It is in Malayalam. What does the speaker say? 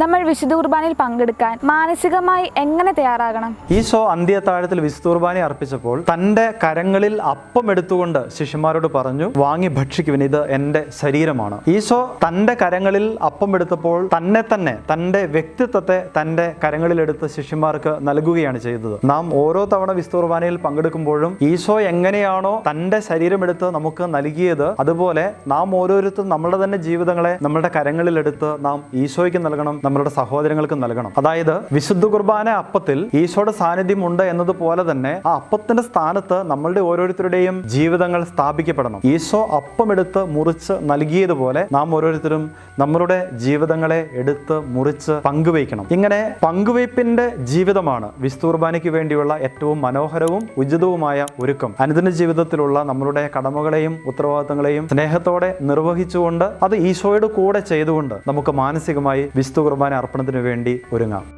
നമ്മൾ വിശുദ്ധ കുർബാനയിൽ പങ്കെടുക്കാൻ മാനസികമായി എങ്ങനെ തയ്യാറാകണം? ഈശോ അന്ത്യത്താഴത്തിൽ കുർബാന അർപ്പിച്ചപ്പോൾ തന്റെ കരങ്ങളിൽ അപ്പം എടുത്തുകൊണ്ട് ശിഷ്യന്മാരോട് പറഞ്ഞു വാങ്ങി ഭക്ഷിക്കുവിൻ ഇത് എന്റെ ശരീരമാണ്. ഈശോ തന്റെ കരങ്ങളിൽ അപ്പം എടുത്തപ്പോൾ തന്നെ തന്നെ തന്റെ വ്യക്തിത്വത്തെ തന്റെ കരങ്ങളിൽ കരങ്ങളിലെടുത്ത് ശിഷ്യന്മാർക്ക് നൽകുകയാണ് ചെയ്തത്. നാം ഓരോ തവണ വിശുദ്ധ കുർബാനയിൽ പങ്കെടുക്കുമ്പോഴും ഈശോ എങ്ങനെയാണോ തന്റെ ശരീരം ശരീരമെടുത്ത് നമുക്ക് നൽകിയത് അതുപോലെ നാം ഓരോരുത്തരും നമ്മളുടെ തന്നെ ജീവിതങ്ങളെ നമ്മളുടെ കരങ്ങളിലെടുത്ത് നാം ഈശോയ്ക്ക് നൽകണം നമ്മളുടെ സഹോദരങ്ങൾക്ക് നൽകണം. അതായത് വിശുദ്ധ കുർബാന അപ്പത്തിൽ ഈശോയുടെ സാന്നിധ്യം ഉണ്ട് എന്നതുപോലെ തന്നെ ആ അപ്പത്തിന്റെ സ്ഥാനത്ത് നമ്മളുടെ ഓരോരുത്തരുടെയും ജീവിതങ്ങൾ സ്ഥാപിക്കപ്പെടണം. ഈശോ അപ്പമെടുത്ത് മുറിച്ച് നൽകിയതുപോലെ നാം ഓരോരുത്തരും നമ്മളുടെ ജീവിതങ്ങളെ എടുത്ത് മുറിച്ച് പങ്കുവയ്ക്കണം. ഇങ്ങനെ പങ്കുവയ്പ്പിന്റെ ജീവിതമാണ് വിശുദ്ധ കുർബാനയ്ക്ക് വേണ്ടിയുള്ള ഏറ്റവും മനോഹരവും ഉചിതവുമായ ഒരുക്കം. അനുദിന ജീവിതത്തിലുള്ള നമ്മളുടെ കടമകളെയും ഉത്തരവാദിത്തങ്ങളെയും സ്നേഹത്തോടെ നിർവഹിച്ചുകൊണ്ട് അത് ഈശോയുടെ കൂടെ ചെയ്തുകൊണ്ട് നമുക്ക് മാനസികമായി വിസ്തു കുർബാന അർപ്പണത്തിന് വേണ്ടി ഒരുങ്ങാം.